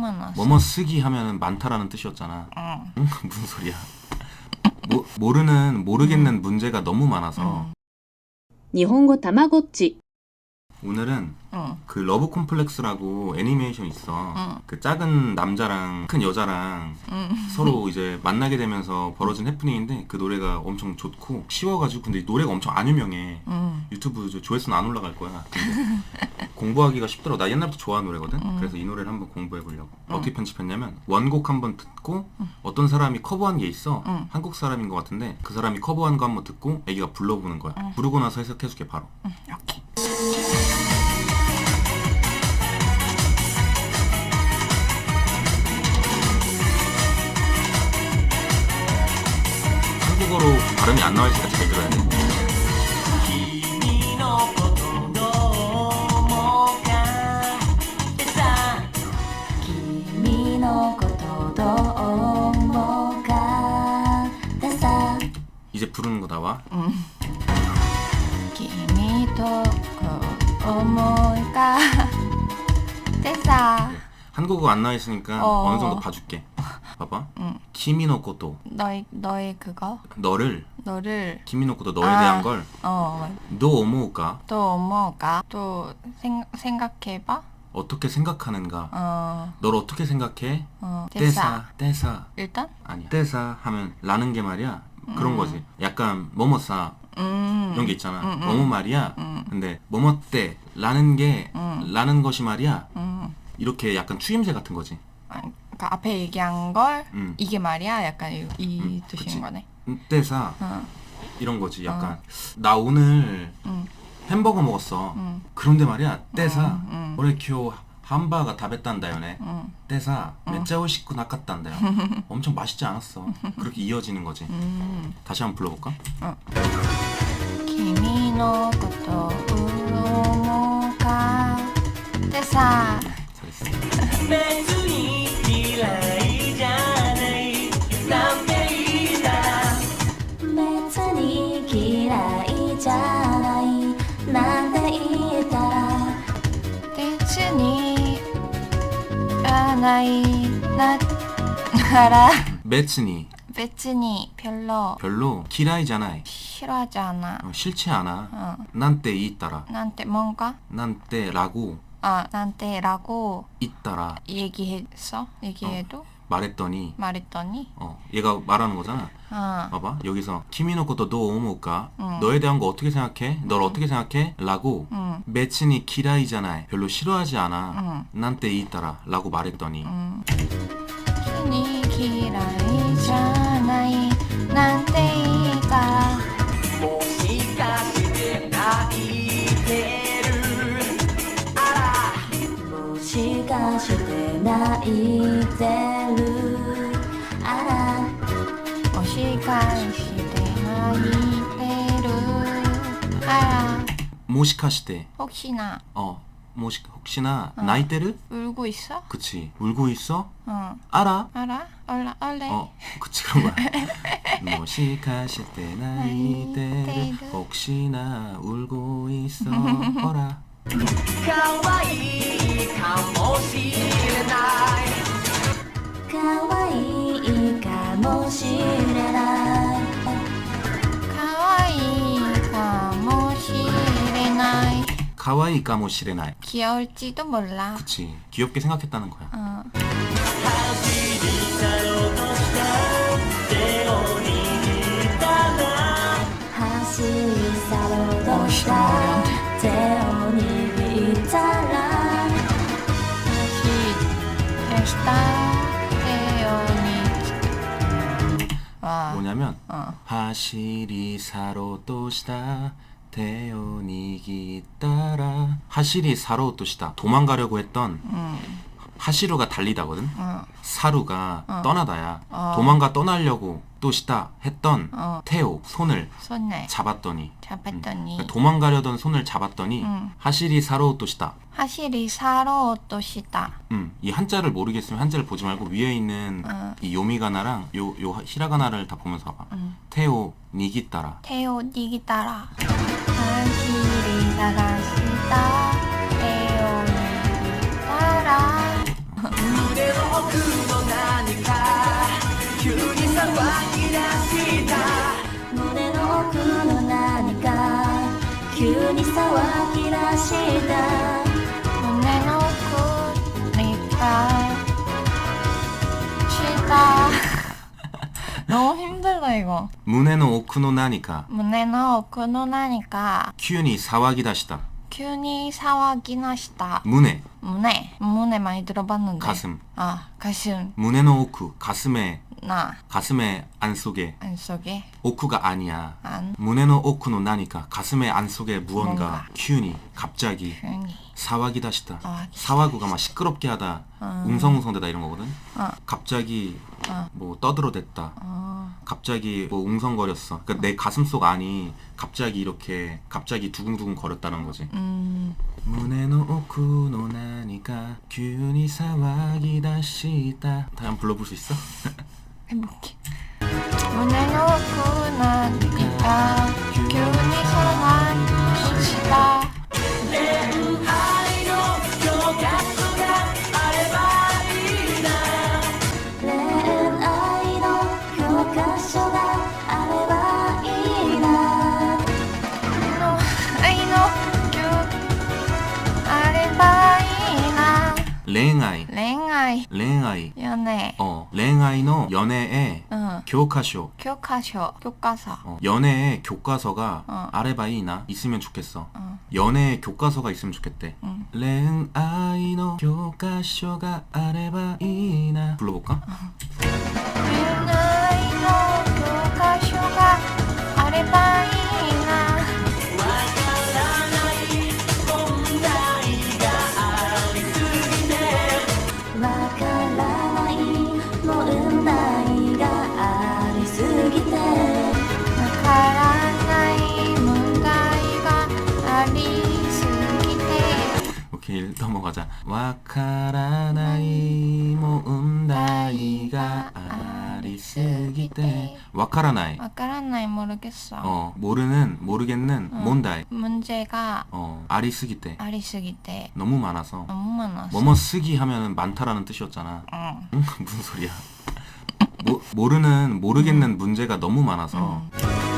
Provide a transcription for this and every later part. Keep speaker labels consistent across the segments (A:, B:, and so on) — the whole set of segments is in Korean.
A: 많았어.
B: 뭐뭐 쓰기 하면은 많다라는 뜻이었잖아.
A: 응.
B: 응? 무슨 소리야? 모, 모르는 모르겠는
A: 음.
B: 문제가 너무 많아서
C: 日本語たまごっち
B: 오늘은
A: 응.
B: 그 러브 콤플렉스라고 애니메이션 있어.
A: 응.
B: 그 작은 남자랑 큰 여자랑
A: 응.
B: 서로 이제 만나게 되면서 벌어진 해프닝인데 그 노래가 엄청 좋고 쉬워가지고 근데 노래가 엄청 안 유명해.
A: 응.
B: 유튜브 저 조회수는 안 올라갈 거야. 근데 공부하기가 쉽더라고. 나 옛날부터 좋아하는 노래거든.
A: 음.
B: 그래서 이 노래를 한번 공부해 보려고.
A: 음.
B: 어떻게 편집했냐면 원곡 한번 듣고 어떤 사람이 커버한 게 있어.
A: 음.
B: 한국 사람인 것 같은데 그 사람이 커버한 거 한번 듣고 애기가 불러보는 거야.
A: 음.
B: 부르고 나서 해석해줄게 바로.
A: 응.
B: 발음이 안 나올 때잘 들어야 돼. 이제 부르는 거 나와.
A: 응.
B: 한국어 안 나와 있으니까
A: 어.
B: 어. 느 정도 봐줄게. 봐봐.
A: 응.
B: 키미노 고도
A: 너의 너의 그거
B: 너를
A: 너를
B: 키미노코토 너에
A: 아.
B: 대한 걸
A: 어,
B: 너 오모우까
A: 또 뭐가 또 생, 생각해봐.
B: 어떻게 생각하는가
A: 어,
B: 널 어떻게 생각해?
A: 어,
B: 떼사 떼사
A: 일단,
B: 아니야 떼사 하면 라는 게 말이야 그런
A: 음.
B: 거지 약간 뭐뭐싸
A: 음,
B: 이런 게 있잖아
A: 음, 음.
B: 뭐뭐 말이야
A: 음.
B: 근데 뭐뭐 때 라는 게
A: 음.
B: 라는 것이 말이야
A: 음,
B: 이렇게 약간 추임새 같은 거지
A: 아, 그러니까 앞에 얘기한 걸
B: 음.
A: 이게 말이야, 약간 이, 이
B: 음,
A: 뜻인
B: 그치.
A: 거네.
B: 음, 떼사
A: 어,
B: 이런 거지 약간 나 오늘
A: 음,
B: 햄버거 먹었어
A: 음,
B: 그런데 말이야 떼사
A: 음, 음.
B: 올해 교 함바가 다베딴다요네
A: 음,
B: 떼사 몇 오시고 나갔단다요 엄청 맛있지 않았어 그렇게 이어지는 거지
A: 음.
B: 다시 한번 불러볼까?
A: 君のことを思うかでさ
B: 잘했어
D: 나이 나 나라 別に
B: 배츠니
A: 별로.
B: 별로? 기라이잖아
A: 싫어하지 않아.
B: 어, 싫지 않아.
A: 어.
B: 난때 있더라.
A: 나한테 뭔가?
B: 난때라고.
A: 아 나한테라고
B: 있더라.
A: 얘기했어? 얘기해도?
B: 말했더니
A: 말했더니
B: 어 얘가 말하는 거잖아
A: 아
B: 봐봐 여기서 키미노코토 너 오모까
A: 응.
B: 너에 대한 거 어떻게 생각해? 널 어떻게 생각해? 라고
A: 응.
B: 매츠니 키라이잖아 별로 싫어하지 않아
A: 응.
B: 난때 있다라 라고 말했더니
A: 음. 괜히 기라이잖아이 난때 있다
D: もしかして泣いてるあらもしかして泣いてる
B: 모시카시테
A: 혹시나
B: 어 모시 혹시나
A: 어.
B: 나이테르?
A: 울고 있어?
B: 그치 울고 있어?
A: 응
B: 알아?
A: 알아? 얼라 얼래
B: 어 그치 그런 거야 모시카시테 나이테르
A: 나이테르.
B: 혹시나 울고 있어 어라
D: 可愛いかもしれない可愛いかもしれない
A: 가와이
B: 까모시레나이.
A: 귀여울지도 몰라.
B: 그치. 귀엽게 생각했다는 거야.
A: 어.
B: 뭐냐면
A: 어.
B: 하시리사로 또시다 태연이기 따라. 하시리 사로토시다. 도망가려고 했던
A: 음.
B: 하시루가 달리다거든
A: 어.
B: 사루가
A: 어.
B: 떠나다야
A: 어.
B: 도망가 떠나려고 또 시다 했던
A: 어.
B: 태오 손을
A: 손을
B: 잡았더니
A: 잡았더니
B: 그러니까 도망가려던 손을 잡았더니
A: 음.
B: 하시리 사로토시다
A: 하시리 사로 또 시다
B: 음, 이 한자를 모르겠으면 한자를 보지 말고 위에 있는
A: 어.
B: 이 요미가나랑 요, 요 히라가나를 다 보면서 봐봐
A: 음.
B: 태오 니기 따라
A: 테오 니기 따라 하시리 나가시다
D: に騒ぎ出した
A: 문에는 오크니까 시다 너무 힘들다 이거
B: 문에노 오크노 나니까
A: 문에는 오크노 나니까
B: 큐니 사와기 다시다.
A: 큐니 사와기 나시다
B: 문에
A: 문에 문에 많이 들어봤는데
B: 가슴.
A: 아 가슴
B: 문에노 오크 가슴에
A: 나
B: 가슴의 안 속에
A: 안속에
B: 오크가 아니야.
A: 안
B: 문에노 오크노 나니까 가슴의 안 속에 무언가
A: 뭔가.
B: 큐니 갑자기
A: 큐니
B: 사와기 다 시다.
A: 사와기.
B: 사와구가 막 시끄럽게 하다.
A: 어.
B: 웅성웅성대다 이런 거거든.
A: 어.
B: 갑자기
A: 어.
B: 뭐 떠들어댔다.
A: 어
B: 갑자기 뭐 웅성거렸어. 그러니까 내 가슴 속 안이 갑자기 이렇게 갑자기 두근두근 거렸다는 거지.
A: 음,
B: 문에노 오쿠노 나니까 균이 사와기 다 시다. 다시 한번 불러볼 수 있어?
A: 해볼게 문에는 오크 나니까 큐니 사와기 시다 아레바이나
B: 랭아이.
A: 恋愛
B: 랭아이.
A: 연애
B: 어, 랭아이노 연애의
A: 응
B: 교과쇼.
A: 교과서 교과서
B: 어, 연애의 교과서가
A: 어.
B: 아레바이나 있으면 좋겠어.
A: 어.
B: 연애의 교과서가 있으면 좋겠대.
A: 응.
B: 랭아이노 교과서가 아레바이나 불러볼까?
A: 恋愛の教科書があればいい
B: 와카라나이 모음다이가 아리스기 때 와카라나이
A: 와카라나이 모르겠어.
B: 어 모르는 모르겠는
A: 어. 응.
B: 몬다이
A: 문제가
B: 어 아리스기 때
A: 아리스기 때
B: 너무 많아서
A: 너무 많았어.
B: 뭐뭐 쓰기 하면은 많다라는 뜻이었잖아
A: 응. 어.
B: 응? 무슨 소리야 모, 모르는 모르겠는 문제가 너무 많아서
A: 응.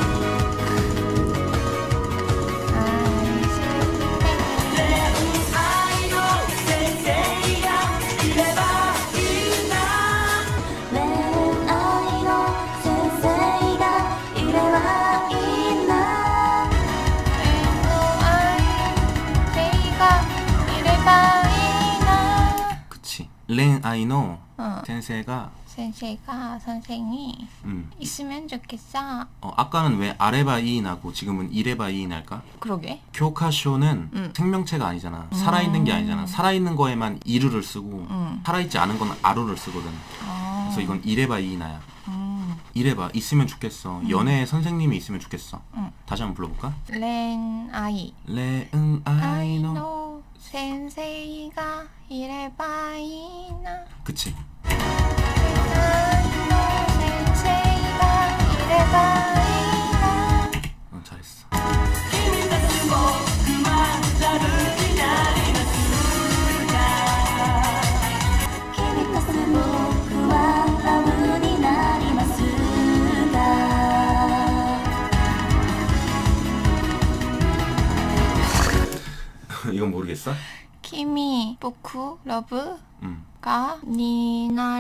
B: 랭 아이노
A: 어.
B: 센세가
A: 선생가 선생이
B: 음.
A: 있으면 좋겠어
B: 어, 아까는 왜 아레바이나고 지금은 이레바이날까?
A: 그러게
B: 교카쇼는
A: 음.
B: 생명체가 아니잖아. 살아있는 게 아니잖아. 살아있는 거에만 이르를 쓰고
A: 음.
B: 살아있지 않은 건 아루를 쓰거든.
A: 어.
B: 그래서 이건 이레바이나야.
A: 음.
B: 이래봐 있으면 좋겠어. 연애에 선생님이 있으면 좋겠어.
A: 음.
B: 다시 한번 불러볼까?
A: 렌 아이
B: 레응 아이노
A: 아이노 센세이가 이래봐 이나.
B: 그치.
A: 센세이가 이래봐 이나
B: 이건 모르겠어?
A: 키미 보쿠 러브가
B: 응.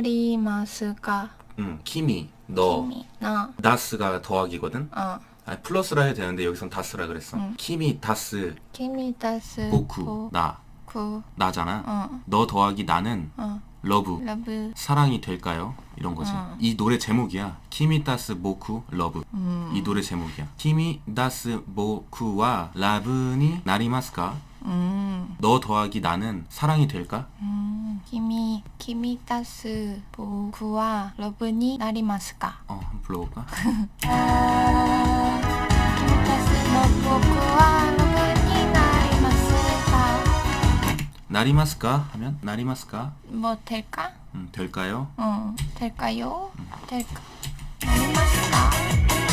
A: 니나리마스가
B: 응. 키미 너
A: 키미 나
B: 다스가 더하기거든?
A: 어.
B: 아니 플러스라 해도 되는데 여기선 다스라 그랬어.
A: 응.
B: 키미 다스
A: 키미 다스
B: 보쿠 나
A: 보쿠
B: 나잖아.
A: 어.
B: 너 더하기 나는
A: 어.
B: 러브
A: 러브
B: 사랑이 될까요? 이런 거지.
A: 어.
B: 이 노래 제목이야. 키미 다스 모쿠 러브.
A: 음.
B: 이 노래 제목이야. 키미 다스 모쿠와 라브니 나리마스까?
A: 음.
B: 너 더하기 나는 사랑이 될까?
A: 음. 키미 키미 다스 보쿠와 러브니 나리마스까
B: 어, 한번 불러볼까?
A: 키미 다스 너 보쿠와 러브니 나리마스까
B: 나리마스까? 하면 나리마스까?
A: 뭐 될까?
B: 음, 될까요?
A: 어. 될까요? 될까? 나리마스까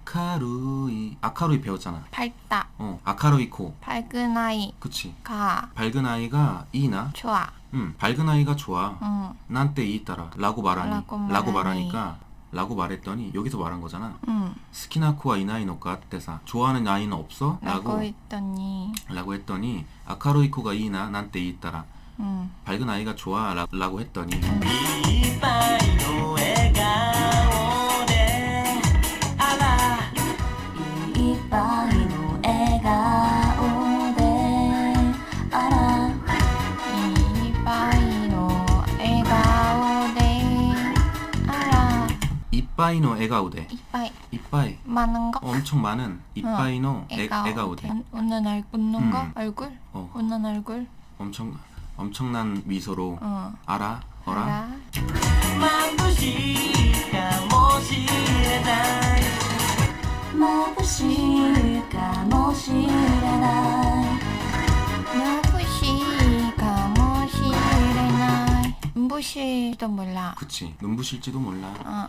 B: 아카루이 아카루이 배웠잖아
A: 밝다
B: 어 아카루이 코
A: 밝은 아이가
B: 그치 밝은 아이가 이나
A: 좋아
B: 음 밝은 아이가 좋아
A: 응.
B: 난때 이 따라 라고 말하니
A: 라고
B: 라고,
A: 말하니.
B: 말하니까 라고 말했더니 여기서 말한 거잖아
A: 응.
B: 스키나코와 이나이노까 때사 좋아하는 아이는 없어?
A: 라고
B: 라고
A: 했더니
B: 라고 했더니 아카루이코가 이나 난때 이 따라
A: 응.
B: 밝은 아이가 좋아 라, 라고 했더니 이빠이노 에가우데
A: 이바이
B: 이빠이
A: 많은 거?
B: 엄청 많은 이빠이노 에, 에가우데
A: 웃- 웃는 얼 웃는
B: 음.
A: 거 얼굴
B: 어
A: 웃는 얼굴
B: 엄청 엄청난 미소로
A: 어
B: 알아 어라
A: 알아
D: 眩しいかもしれない眩しいかもしれない
A: 마부시 가모시레나이 눈부실도 몰라
B: 그치 눈부실지도 몰라
A: 어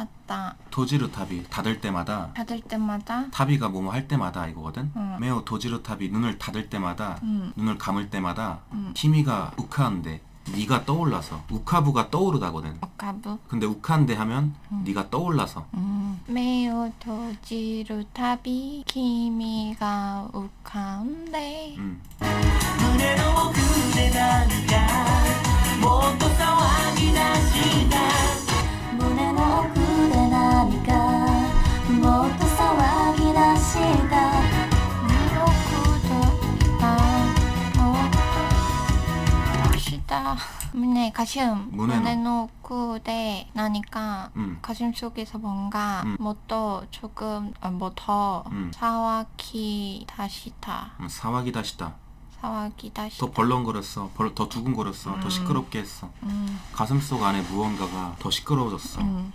B: 샀다. 도지르 타비 닫을 때마다
A: 받을 때마다
B: 타비가 뭐뭐 할 때마다 이거거든.
A: 응.
B: 매우 도지르 타비 눈을 닫을 때마다
A: 응.
B: 눈을 감을 때마다
A: 응.
B: 키미가 우카한데 네가 떠올라서 우카부가 떠오르다거든.
A: 오카부.
B: 근데 우카한데 하면 네가 떠올라서
A: 음. 매우 도지루 타비 키미가 우카운데.
B: 음.
D: 그대도 그대 나니까 모두 뭐 싸워하긴
A: 하시나 가슴
B: 문에 넣어.
A: 문에 놓고 대 나니까
B: 음.
A: 가슴 속에서 뭔가
B: 음.
A: 뭐또 조금 아, 뭐더
B: 음.
A: 사와키 다시다
B: 음, 사와기 다시다
A: 사와키 다시다
B: 더 벌렁거렸어 벌, 더 두근거렸어 더
A: 음.
B: 시끄럽게 했어
A: 음,
B: 가슴 속 안에 무언가가 더 시끄러워졌어
A: 음.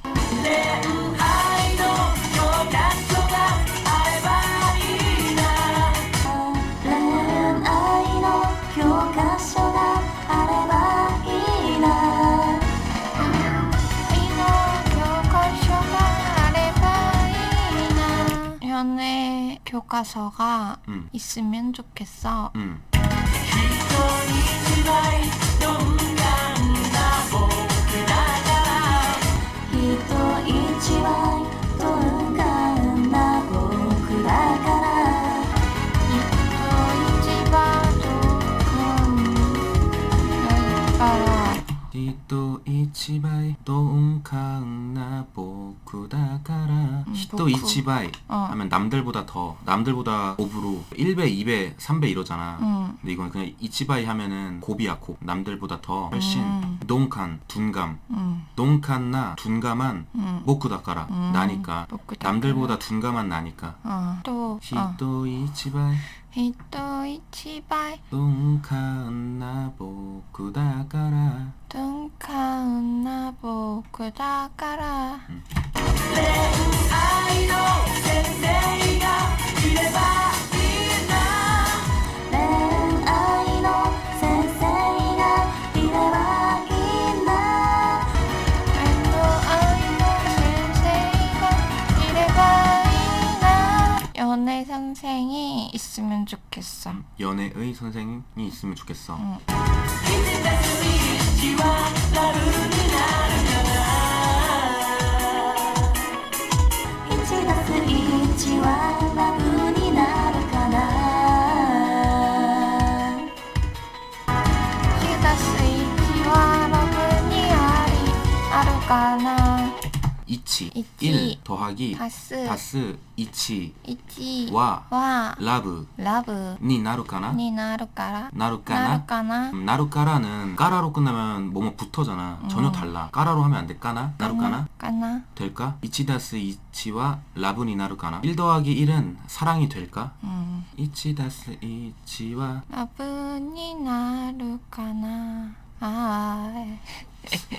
A: 교과서가
B: 음.
A: 있으면 좋겠어.
B: 음. 보쿠다카라 히토
A: 보쿠.
B: 이치바이
A: 어.
B: 하면 남들보다 더 남들보다 곱으로 1배 2배 3배 이러잖아
A: 응.
B: 근데 이건 그냥 이치바이 하면은 곱이야 곱 남들보다 더 훨씬
A: 음.
B: 농칸 둔감
A: 응.
B: 농칸나 둔감한
A: 응.
B: 모쿠다카라
A: 음.
B: 나니까
A: 모쿠다카라.
B: 남들보다 둔감한 나니까
A: 어. 또 어.
B: 히토 이치바이
A: 人一倍。鈍感な僕だ
D: から。鈍感な僕だから、うん、恋愛の先生
A: 있으면 좋겠어.
B: 연애의 선생님이 있으면 좋겠어.
A: 응.
D: ラブになるかな1たす1はラブになるかな
B: 이치,
A: 이치.
B: 1 더하기
A: 다스
B: 다스 이치
A: 이치
B: 와
A: 와
B: 라브
A: 라브
B: 니 나루까나?
A: 니 나루까라
B: 나루까나?
A: 나루까나
B: 음, 나루까라는 까라로 끝나면 뭐뭐 붙어잖아. 전혀
A: 음.
B: 달라. 까라로 하면 안 돼. 까나? 나루까나?
A: 까나
B: 될까? 이치다스 이치와 라브니 나루까나? 1 더하기 1은 사랑이 될까?
A: 음
B: 이치다스 이치와
A: 라브 니 나루까나 아